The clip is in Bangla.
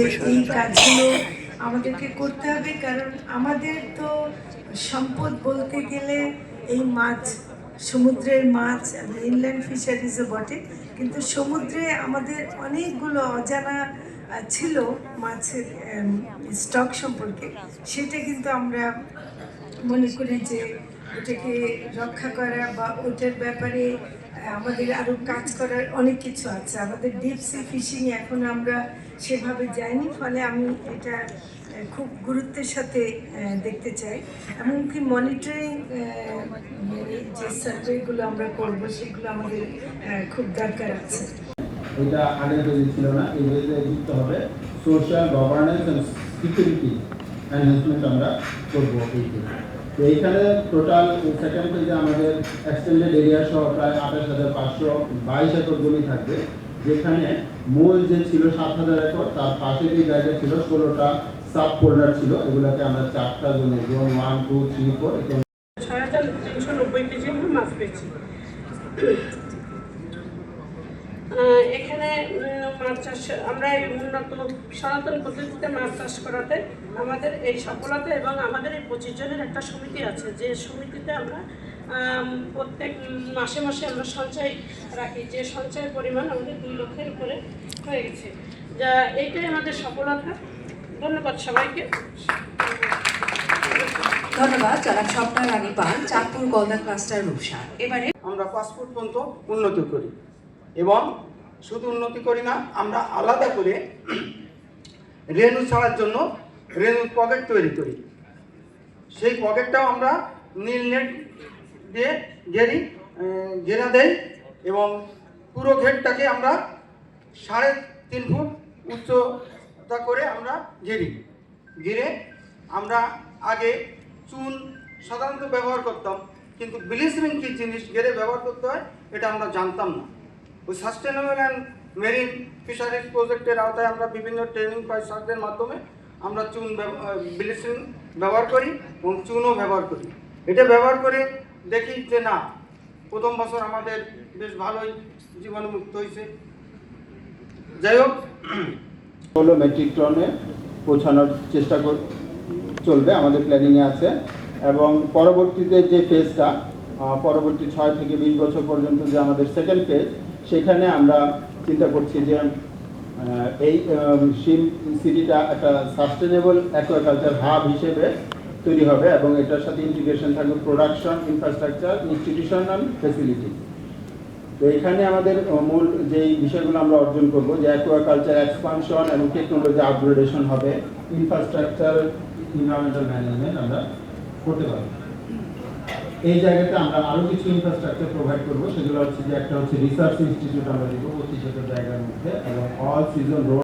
যে এই কাজগুলো আমাদেরকে করতে হবে কারণ আমাদের তো সম্পদ বলতে গেলে এই মাছ সমুদ্রের মাছ ইনল্যান্ড ফিশারিজও বটে। কিন্তু সমুদ্রে আমাদের অনেকগুলো অজানা ছিল মাছের স্টক সম্পর্কে। সেটা কিন্তু আমরা মনে করি যে ওটাকে রক্ষা করা বা ওটার ব্যাপারে আমাদের আরও কাজ করার অনেক কিছু আছে। আমাদের ডিপ সি ফিশিং এখন আমরা সেভাবে যাইনি, ফলে আমি এটা খুব গুরুত্বের সাথে দেখতে চাই। এমনকি মনিটরিং যে সার্ভেগুলো আমরা করব, সেগুলো আমাদের খুব দরকার আছে। তৈরি ছিল না, এই যুক্ত হবে। সোশ্যাল গভর্নেন্স সিকিউরিটি আমরা করব এইতে এইখানে টোটাল সেকেন্ড পেজে আমাদের এক্সটেন্ডেড এরিয়া সহ প্রায় আঠাশ হাজার পাঁচশো বাইশ একর জমি থাকবে, যেখানে মূল যে ছিল সাত হাজার একর, তার পাশে যে জায়গা ছিল ষোলোটা সাব ফোল্ডার ছিল, এগুলোকে আমরা চারটা জোনে zone one two three four ছয় হাজার তিনশো নব্বই কেজি মাছ পেয়েছি। এখানে মাছ চাষ আমরা এই উন্নত সনাতন পদ্ধতিতে মাছ চাষ করাতে আমাদের এই সফলতা এবং আমাদের এই পঁচিশ জনের একটা সমিতি আছে। যে সমিতিতে আমরা প্রত্যেক মাসে মাসে আমরা সঞ্চয় রাখি। যে সঞ্চয়ের পরিমাণ আমাদের দুই লক্ষের উপরে হয়ে গেছে। যা এইটাই আমাদের সফলতা। ধন্যবাদ সবাইকে। ধন্যবাদ জনাব স্বপ্না রানী পান চাঁদপুর গলদা ক্লাস্টার রূপসা এবারে আমরা পাসপোর্ট পর্যন্ত উন্নতি করি। এবং শুধু উন্নতি করি না, আমরা আলাদা করে রেনু ছাড়ার জন্য রেনু পকেট তৈরি করি। সেই পকেটটাও আমরা নীল নেট দিয়ে ঘেরি ঘেরা দেই এবং পুরো ঘেরটাকে আমরা সাড়ে তিন ফুট উচ্চতা করে আমরা ঘেরি। ঘিরে আমরা আগে চুন সাধারণত ব্যবহার করতাম, কিন্তু ব্লিচিং কী জিনিস ঘেরে ব্যবহার করতে হয়, এটা আমরা জানতাম না। ওই সাস্টেনেবল অ্যান্ড মেরিন ফিশারিজ প্রজেক্টের আওতায় আমরা বিভিন্ন ট্রেনিং পাই সারদের মাধ্যমে আমরা চুন ব্লিচিং ব্যবহার করি এবং চুনও ব্যবহার করি। এটা ব্যবহার করে দেখি যে না, প্রথম বছর আমাদের বেশ ভালোই জীবাণুমুক্ত হয়েছে যাই হোক ষোলো মেট্রিক টনে পৌঁছানোর চেষ্টা কর চলবে, আমাদের প্ল্যানিংয়ে আছে। এবং পরবর্তীতে যে ফেজটা পরবর্তী ছয় থেকে বিশ বছর পর্যন্ত যে আমাদের সেকেন্ড ফেজ সেখানে আমরা চিন্তা করছি যে এই শিম সিটিটা একটা সাস্টেনেবল অ্যাকোয়াকালচার হাব হিসেবে তৈরি হবে এবং এটার সাথে ইন্টিগ্রেশন থাকবে প্রোডাকশন ইনফ্রাস্ট্রাকচার ইনস্টিটিউশনাল ফেসিলিটি তো এখানে আমাদের মূল যেই বিষয়গুলো আমরা অর্জন করব যে অ্যাকোয়াকালচার এক্সপানশন এবং টেকনোলজি আপগ্রেডেশন হবে ইনফ্রাস্ট্রাকচার এনভায়রনমেন্টাল ম্যানেজমেন্ট আমরা করতে পারব। এই জায়গাতে আমরা আরও কিছু ইনফ্রাস্ট্রাকচার প্রোভাইড করব। সেগুলো হচ্ছে যে একটা হচ্ছে রিসার্চ ইনস্টিটিউট আমরা দিব পঁচিশ হাজার জায়গার মধ্যে এবং অল সিজন রোড